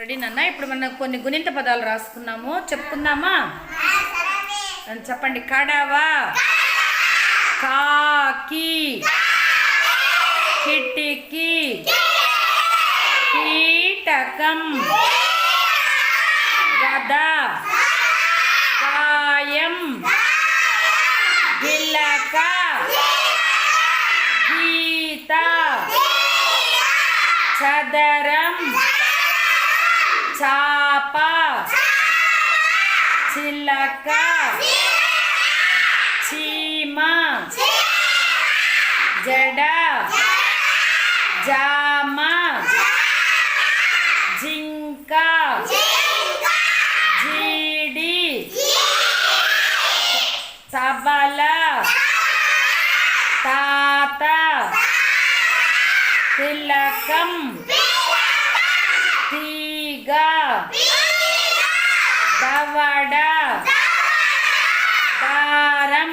Ready నాన్న? ఇప్పుడు మనం కొన్ని గుణింత పదాలు రాసుకున్నాము. చెప్పుకుందామా? చెప్పండి. కడవ? కాకి కిటికీ. కీటకం. గద. కాయం గిలక. గీత. చదరం. చాప. చిలక. చీమ. జడ. జామ. జింక. జీడి. సబల తాత. తిలకం. ಗ ದವಡ ದಾರಂ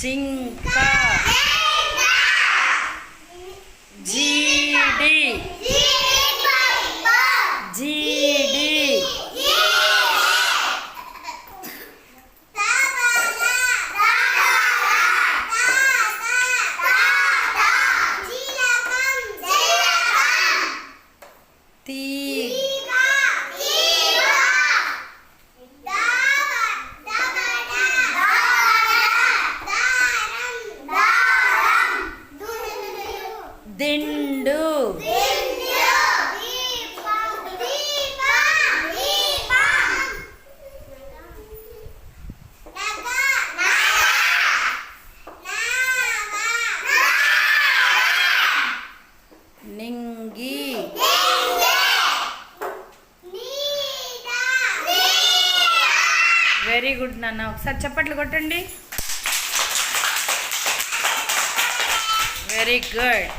జింక జీడి జీడి దిండు. నింగి. వెరీ గుడ్ నాన్న. ఒకసారి చప్పట్లు కొట్టండి. Very good.